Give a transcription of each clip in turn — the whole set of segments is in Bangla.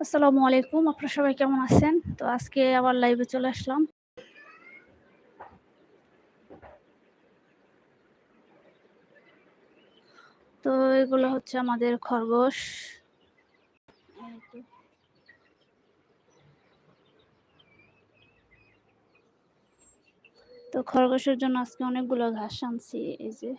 আসসালামু আলাইকুম, আপনারা সবাই কেমন আছেন? তো আজকে আবার লাইভে চলে আসলাম। তো এগুলো হচ্ছে আমাদের খরগোশ। তো। খরগোশের জন্য আজকে অনেকগুলো ঘাস আনছি, এই যে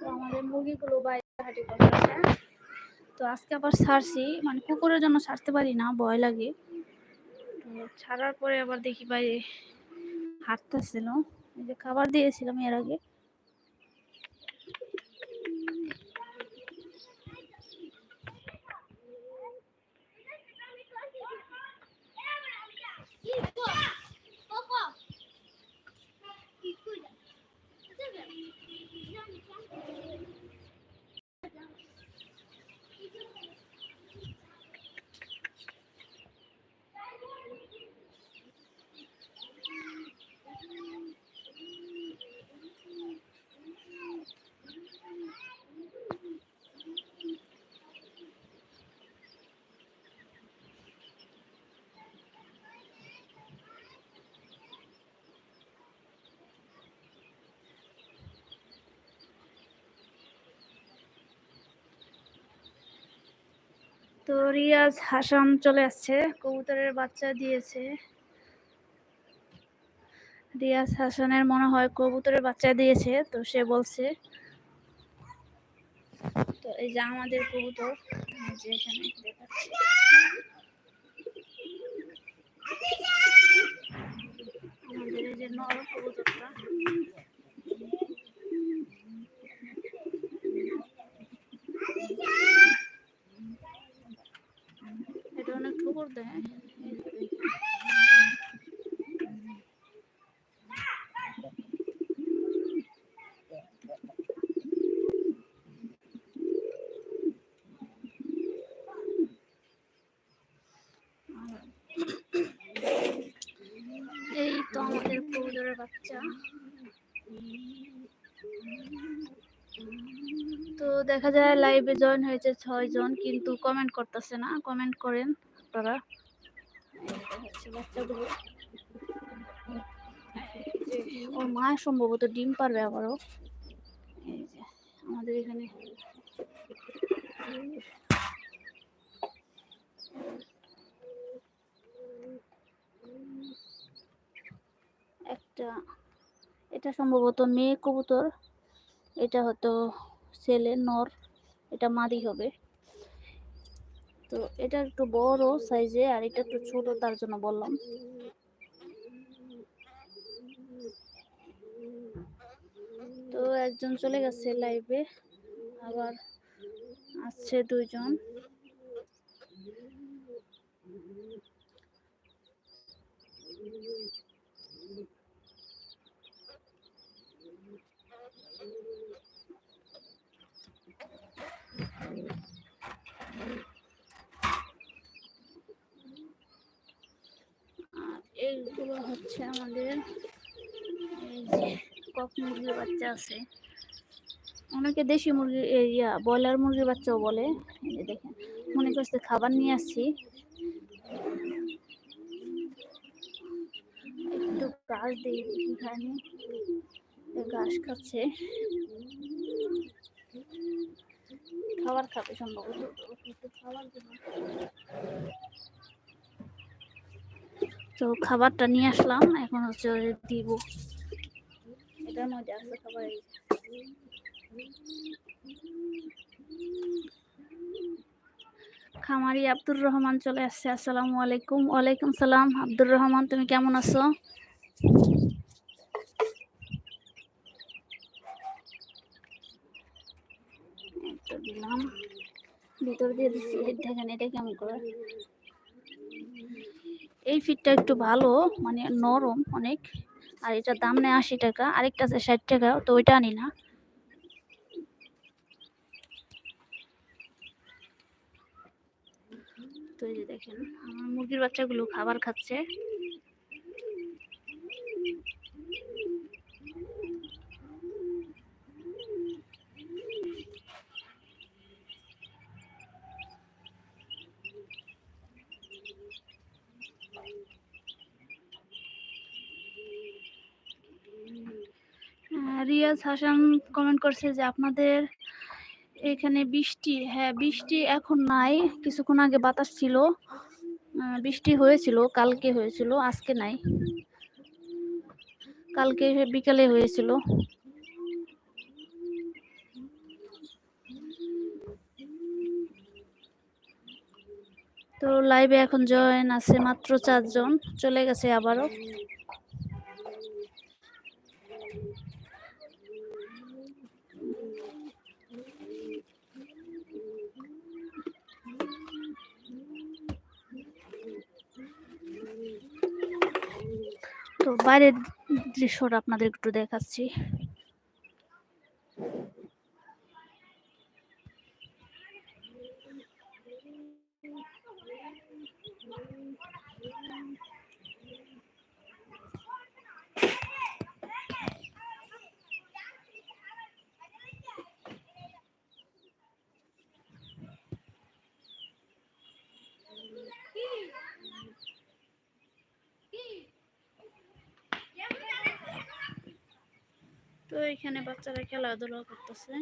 তো মুরগিগুলো বাইরে তো আজকে আবার সারছি মানে কুকুরের জন্য সারতে পারি না, ভয় লাগে। তো ছাড়ার পরে আবার দেখি বাইরে হাঁটতেছিল। যে খাবার দিয়েছিলাম এর আগে। তো রিয়াজ হাসান চলে আসছে, কবুতরের বাচ্চা দিয়েছে। রিয়াজ হাসানের মনে হয় কবুতরের বাচ্চা দিয়েছে, তো সে বলছে, তো এই যে আমাদের কবুতর যে এখানে দেখাচ্ছি। আমাদের এই যে নর কবুতরটা এটা অনেক ঠুকুর দেয় এই তো আমাদের কবুতরের বাচ্চা তো দেখা যায় লাইভে জয়েন হয়েছে ছয় জন, কিন্তু কমেন্ট করতেছে না। কমেন্ট করেন আপনারা। ওর মা, সম্ভবত ডিম পারবে আবারও। আমাদের এখানে একটা এটা সম্ভবত মেয়ে কবুতর। এটা হয়তো ছেলে, নর, এটা মাদি হবে। তো এটা একটু বড় সাইজে আর এটা একটু ছোট তার জন্য বললাম। তো একজন চলে গেছে লাইভে আবার আসছে দুইজন আর এইগুলো হচ্ছে আমাদের এই যে কক মুরগির বাচ্চা আছে। অনেকে দেশি মুরগি ইয়া, ব্রয়লার মুরগির বাচ্চাও বলে। দেখেন, মনে করছে খাবার নিয়ে আসছি। একটু ঘাস দিই খায়নি ঘাস খাচ্ছে। খাবার খাবে সম্ভবত। খাবার তো খাবারটা নিয়ে আসলাম এখন হচ্ছে দিব। এটার মধ্যে আছে খাবার খামারি আব্দুর রহমান চলে আসছে আসসালামু আলাইকুম। ওয়ালাইকুম সালাম। আব্দুর রহমান তুমি কেমন আছো? দিলাম। ভিতর দিয়ে দিচ্ছি দেখেন এটা কেমন করে? এই ফিটটা একটু ভালো মানে নরম অনেক। আর এটার দাম নেয় আশি টাকা, আরেকটা আছে ষাট টাকা, তো ওইটা আনি না। তো এই যে দেখেন, আমার মুরগির বাচ্চাগুলো খাবার খাচ্ছে। রিয়াজ হাসান কমেন্ট করছে যে আপনাদের এখানে বৃষ্টি হ্যাঁ বৃষ্টি এখন নাই, কিছুক্ষণ আগে বাতাস ছিল। বৃষ্টি হয়েছিল, কালকে হয়েছিল, আজকে নাই। কালকে বিকালে হয়েছিল। তো লাইভে এখন জয়েন আছে মাত্র চারজন, চলে গেছে আবারও তো বাইরের দৃশ্যটা আপনাদের একটু দেখাচ্ছি। এখানে বাচ্চারা খেলাধুলা করতেছে।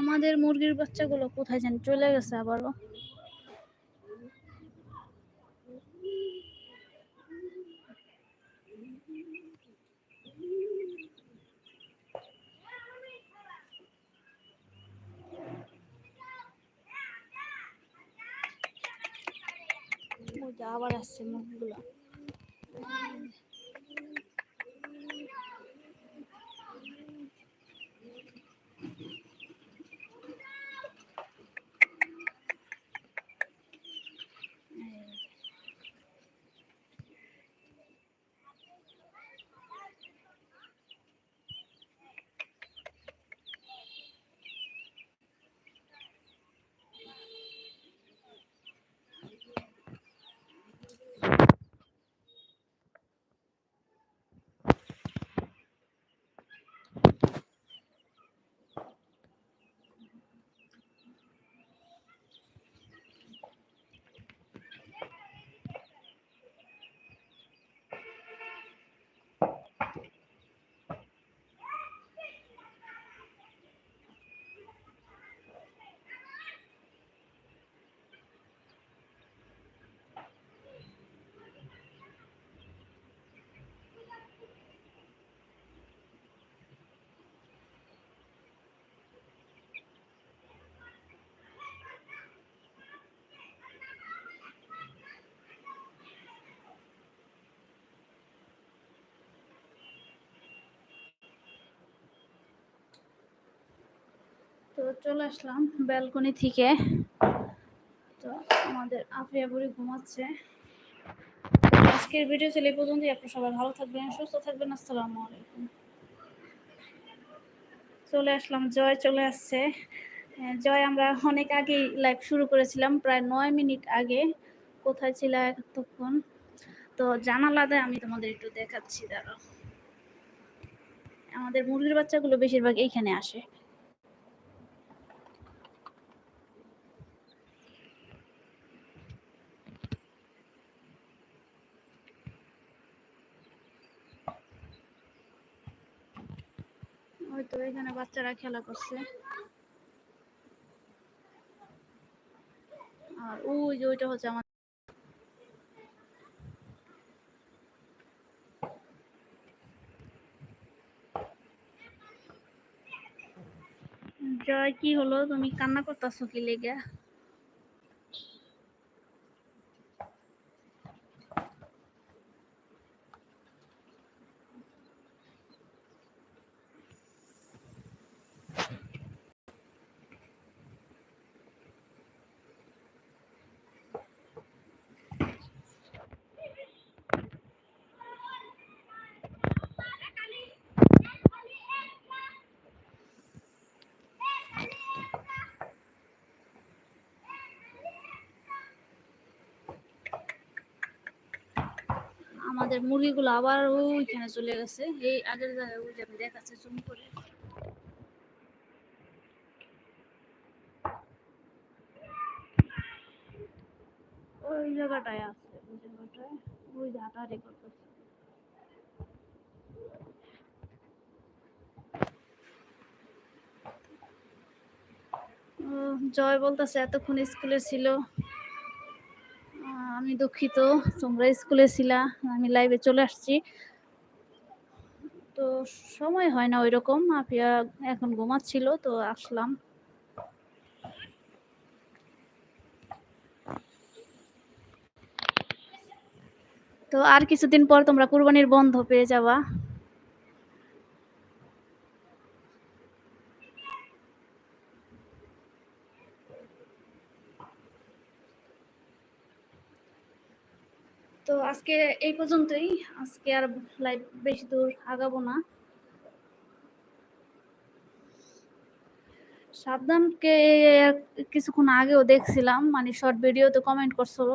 আমাদের মুরগির বাচ্চাগুলো কোথায় যেন চলে গেছে আবারও। আবার আসছে মুরগিগুলো তো চলে আসলাম ব্যালকনি থেকে। তো আমাদের আফিয়া বুড়ি ঘুমাচ্ছে। আজকের ভিডিও ছিল এই পর্যন্তই। আপনারা সবাই ভালো থাকবেন সুস্থ থাকবেন। আসসালামু আলাইকুম। চলে আসলাম। জয় চলে আসছে। হ্যাঁ, জয় আমরা অনেক আগেই লাইভ শুরু করেছিলাম প্রায় নয় মিনিট আগে। কোথায় ছিল এতক্ষণ? তো জানালাতে আমি তোমাদের একটু দেখাচ্ছি দাঁড়াও। আমাদের মুরগির বাচ্চাগুলো বেশিরভাগ এইখানে আসে। ওই তো এখানে বাচ্চারা খেলা করছে। আর ওই যে ওইটা হচ্ছে আমার জয়, কি হলো? তুমি কান্না করতেছো কি লেগে? আমাদের মুরগিগুলো আবার ওইখানে চলে গেছে। এই আগের জায়গায় ওই যে আমি দেখাচ্ছি জুম করে। ওই জায়গাটায় আছে ওই জায়গাটায়। ওই হাঁটাহাঁটি করতেছে ও, জয় বলতেছে এতক্ষণ স্কুলে ছিল। আমি দুঃখিত, তোমরা স্কুলে ছিলা, আমি লাইভে চলে আসছি। তো সময় হয় না ওই রকম আপিয়া এখন ঘুমাচ্ছিল, তো আসলাম। তো আর কিছুদিন পর তোমরা কুরবানির বন্ধ পেয়ে যাবা। তো আজকে এই পর্যন্তই। আজকে আর লাইভ বেশি দূর আগাবো না। সাবধানকে কিছুক্ষণ আগেও দেখছিলাম মানে শর্ট ভিডিওতে কমেন্ট করছিল।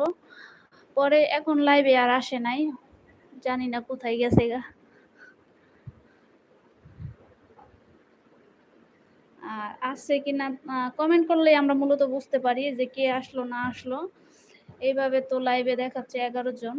পরে এখন লাইভে আর আসে নাই। জানি না কোথায় গেছে গা। আর আসছে কিনা কমেন্ট করলে আমরা মূলত বুঝতে পারি যে কে আসলো, না আসলো। এইভাবে তো লাইভে দেখাচ্ছে এগারো জন।